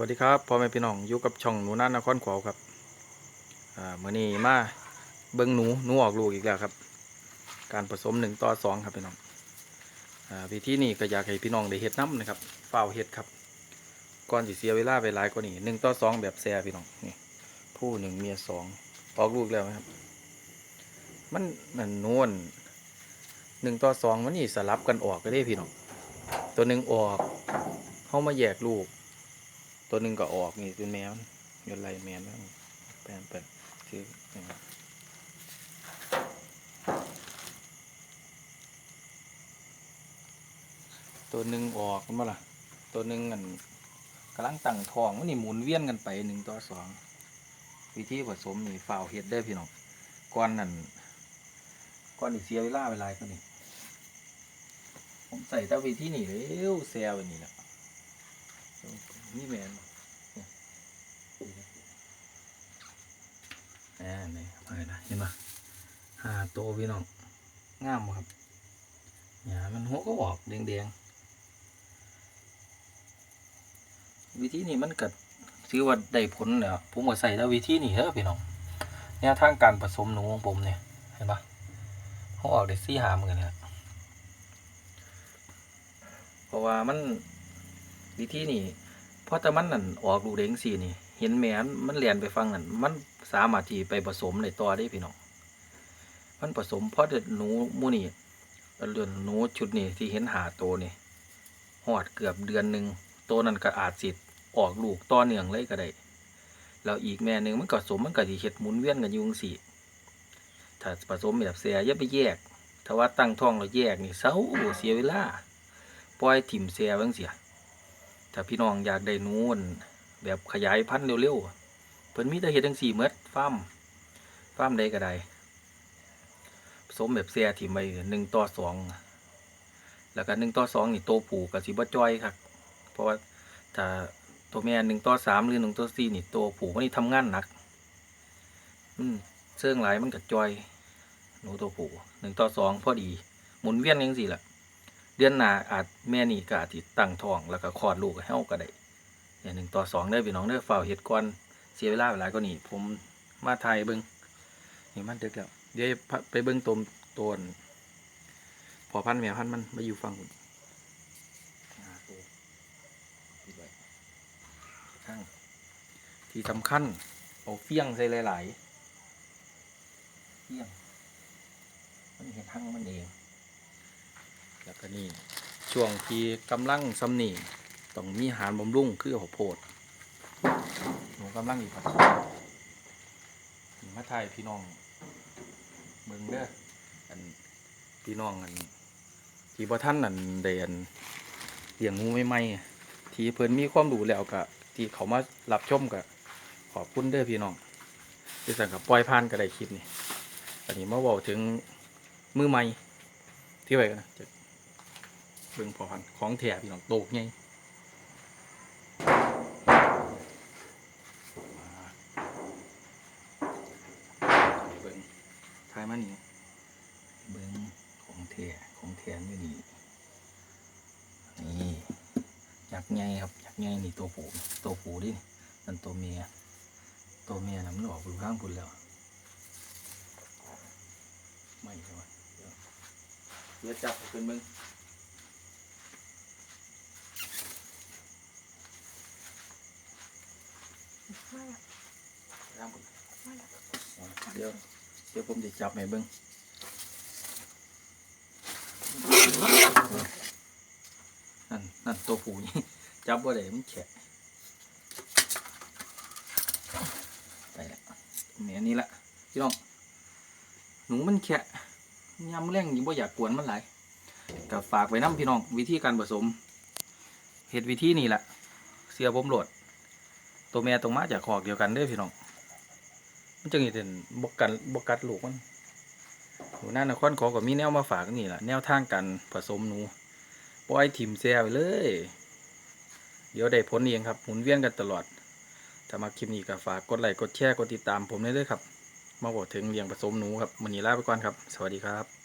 วัสดีครับพ่อแม่พี่น้องอยู่กับช่องหนูนั่นนครขวาวครับอ่าเมื่อนี้มาเบิ้งหนูหนูออกลูกอีกแล้วครับ การผสมหนึ่งต่อสองครับพี่น้องอ่าวิธีนี้ก็อยากให้พี่น้องได้เฮ็ดน้ำนะครับเฝ้าเฮ็ดครับก่อนสิเสียเวลาไปหลายกว่านี้หนึ่งต่อสองแบบแซ่พี่น้องนี่ผู้หนึ่งเมียสองออกลูกแล้วนะครับ มันนั่นนวลหนึ่งต่อสองมันนี่สลับกันออกก็ได้พี่น้องตัวหนึ่งออกเข้ามาแยกลูก ตัวหนึ่งก็ออกนี่เป็นแมวเงินไรแมวนั่นแปลนเป็นคืออย่างนั้นตัวหนึ่งออกมันมาล่ะ ตัวหนึ่งอันกำลังตั้งทองมันนี่หมุนเวียนกันไปหนึ่งต่อสองวิธีผสมนี่ฝ่าวเฮ็ดได้พี่น้องก่อนนั่นก่อนนี่เสียเวลาเวลาก็นี่ผมใส่แต่วิธีนี่เร็วแซวไว้นี่แหละ นี่แมนบ่เนี่ยแหมนี่อะไรนะเห็นปะหาโตวพี่น้องงามบ่ครับเนี่ยมันหัวก็ออกแดงๆวิธีนี้มันก็ถือว่าได้ผลแล้วผมก็ใส่แล้ววิธีนี้เด้อพี่น้องเนี่ยทางการผสมหนูของผมเนี่ยเห็นปะเขาออกได้สี่หามือเนี่ยเพราะว่ามันวิธีนี้ เพราะแต่มันนั่นออกลูกเด้งสีนี่ เห็นแม่นมันเลียนไปฟังนั่นมันสามารถที่ไปผสมในตัวได้พี่น้องมันผสมเพราะเด็ดหนูมูนี่เรือนหนูชุดนี่ที่เห็นหาโตวนี่หอดเกือบเดือนหนึ่งตัวนั้นก็อาจสิทธิ์ออกลูกต่อเนื่องเลยก็ได้แล้วอีกแม่หนึ่งมันก็สมมันก็สิเฮ็ดหมุนเวียนกันอยุงสีถ้าผสมแบบเสียอย่าไปแยกถ้าว่าตั้งท้องแล้วแยกนี่เศร้าเสียเวลาปล่อยถิ่มเสียบ้างเสีย ถ้าพี่น้องอยากได้นูนแบบขยายพันธุ์เร็วๆเพิ่นมีแต่เฮ็ดจังซี่หมดฟาร์มฟาร์มใดก็ได้ผสมแบบแซ่ที่มไม่หนึ่งต่อสองแล้วก็หนึ่งต่อสองนี่โตวผูก็สิบ่จ้อยครับเพราะว่าถ้าตัวแม่หนึ่งต่อสามหรือหนึ่งต่อสี่นี่ตัวผูกมันนี่ทำงานหนัก อืมเสื่องหลายมันก็จ้อย หนูตัวผูกหนึ่งต่อสองพอดี หมุนเวียนจังซี่ล่ะ เดือนหน้าอาจแม่นี่ก็อาจสิตั้งท้องแล้วก็คลอดลูกให้เฮาก็ได้อย่างหนึ่งต่อสองเด้อพี่น้องเด้อฝ้าวเฮ็ดก่อนเสียเวลาเวลาก็นี่ผมมาถ่ายเบิ่งนี่มันดึกแล้วเดี๋ยวไปเบิ่งตมต้นพอพันแม่พันมันมาอยู่ฟังคุณที่ไว้ข้างที่สำคัญเอาเฟี้ยงใส่หลายๆเฟี้ยงมันเห็นทั้งมันเอง ก็นี่ช่วงที่กำลังสำนีต้องมีอาหารบำรุงคือข้าวโพดหนูกำลังอยู่ครับนี่มาถ่ายพี่น้องเบิ่งเด้ออันพี่น้องอันที่บ่ท่านนั่นเดียนเลี้ยงงูใหม่ๆที่เพิ่นมีความรู้แล้วก็ที่เขามารับชมก็ขอบคุณเด้อพี่น้องที่สั่งกับปล่อยผ่านก็ได้คลิปนี้อันนี้มาบอกถึงมือใหม่ที่ไว้กันนะ เบิ่งพอพันธุ์ของแถพี่น้องโตกไงเบิ่งทายมานี่เบิ่งของแถของแถอยู่นี่นี่ยักษ์ไงครับยักษ์ไงนี่ตัวผู้ตัวผู้ดินั่นตัวเมียตัวเมียน่ะมันออกอยู่ข้างพุ่นแล้วไม่ใช่ไหมเดี๋ยวเดี๋ยวจับขึ้นเบิ่ง มาแล้วตามผมมาแล้วเดี๋ยวเดี๋ยวผมจะจับให้เบิ้งนั่นนั่นตัวผูนี่จับว่าได้มันแฉะไปละแม่นี้ละพี่น้องหนูมันแฉะยำแรงยิ่งบ่อยากกวนมันหลายก็ฝากไว้น้ำพี่น้องวิธีการผสมเห็ดวิธีนี่แหละเสียผมโหลด ตัวแม่ตรงมาจากขอกเดียวกันเด้อพี่น้อง มันจะงี้เป็นบกกันบกกัดลูกมันหนูน่านครขอก็มีแนวมาฝากนี่แหละแนวทางการผสมหนูปล่อยถิ่มแซวไปเลย เดี๋ยวได้ผลเองครับหมุนเวียนกันตลอด ถ้ามาคลิปนี้ก็ฝากกดไลค์กดแชร์กดติดตามผมได้เลยครับ มาบอกถึงเลี้ยงผสมหนูครับวันนี้ลาไปก่อนครับ สวัสดีครับ